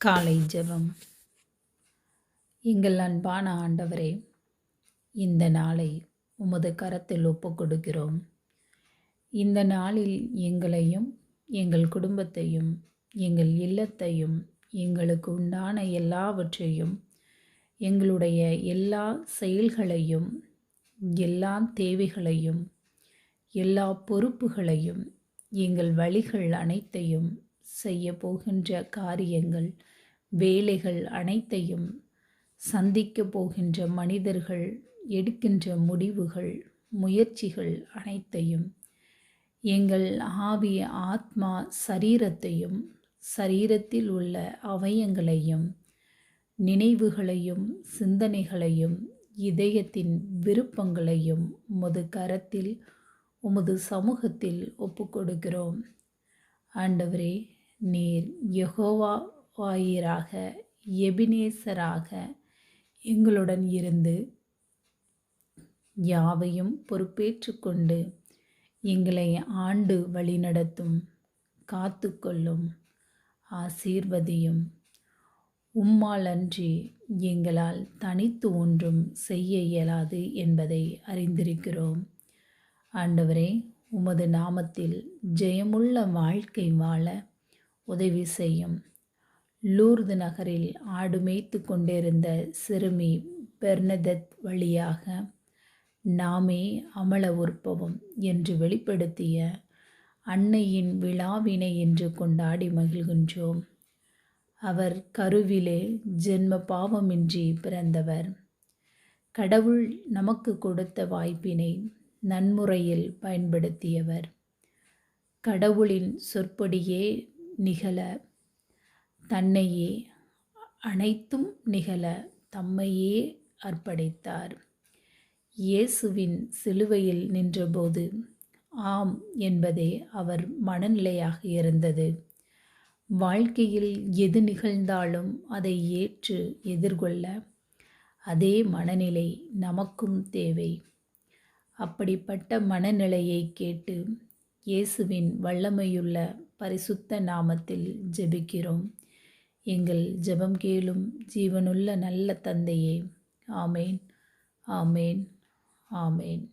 காலை ஜெபம். எங்கள் அன்பான ஆண்டவரே இந்த நாளை உமது கரத்தில் ஒப்புக்கொடுக்கிறோம். இந்த நாளில் எங்களையும் எங்கள் குடும்பத்தையும் எங்கள் இல்லத்தையும் எங்களுக்கு உண்டான எல்லாவற்றையும் எங்களுடைய எல்லா செயல்களையும் எல்லா தேவைகளையும் எல்லா பொறுப்புகளையும் எங்கள் வழிகள் அனைத்தையும் செய்ய போகின்ற காரியங்கள் வேலைகள் அனைத்தையும் சந்திக்க போகின்ற மனிதர்கள் எடுக்கின்ற முடிவுகள் முயற்சிகள் அனைத்தையும் எங்கள் ஆவி ஆத்மா சரீரத்தையும் சரீரத்தில் உள்ள அவயங்களையும் நினைவுகளையும் சிந்தனைகளையும் இதயத்தின் விருப்பங்களையும் உமது கரத்தில் உமது சமூகத்தில் ஒப்புக்கொடுக்கிறோம். ஆண்டவரே நீர் யெகோவா வாயிராக எபினேசராக எங்களுடன் இருந்து யாவையும் பொறுப்பேற்றுக்கொண்டு எங்களை ஆண்டு வழிநடத்தும் காத்துக்கொள்ளும் ஆசீர்வதியும் உம்மாலன்றி எங்களால் தனித்து ஒன்றும் செய்ய இயலாது என்பதை அறிந்திருக்கிறோம். ஆண்டவரே உமது நாமத்தில் ஜெயமுள்ள வாழ்க்கை வாழ உதவி செய்யும். லூர்து நகரில் ஆடு மேய்த்து கொண்டிருந்த சிறுமி பெர்னதத் வழியாக நாமே அமல உற்பவம் என்று வெளிப்படுத்திய அன்னையின் விழாவினை என்று கொண்டாடி மகிழ்கின்றோம். அவர் கருவிலே ஜென்ம பாவமின்றி பிறந்தவர். கடவுள் நமக்கு கொடுத்த வாய்ப்பினை நன்முறையில் பயன்படுத்தியவர். கடவுளின் சொற்படியே நிகழ. தன்னையே அனைத்தும் நிகழ தம்மையே அர்ப்பணித்தார். இயேசுவின் சிலுவையில் நின்றபோது ஆம் என்பதே அவர் மனநிலையாக இருந்தது. வாழ்க்கையில் எது நிகழ்ந்தாலும் அதை ஏற்று எதிர்கொள்ள அதே மனநிலை நமக்கும் தேவை. அப்படிப்பட்ட மனநிலையை கேட்டு இயேசுவின் வல்லமையுள்ள பரிசுத்த நாமத்தில் ஜெபிக்கிறோம். எங்கள் ஜெபம் கேளும் ஜீவனுள்ள நல்ல தந்தையே. ஆமேன். ஆமேன். ஆமேன்.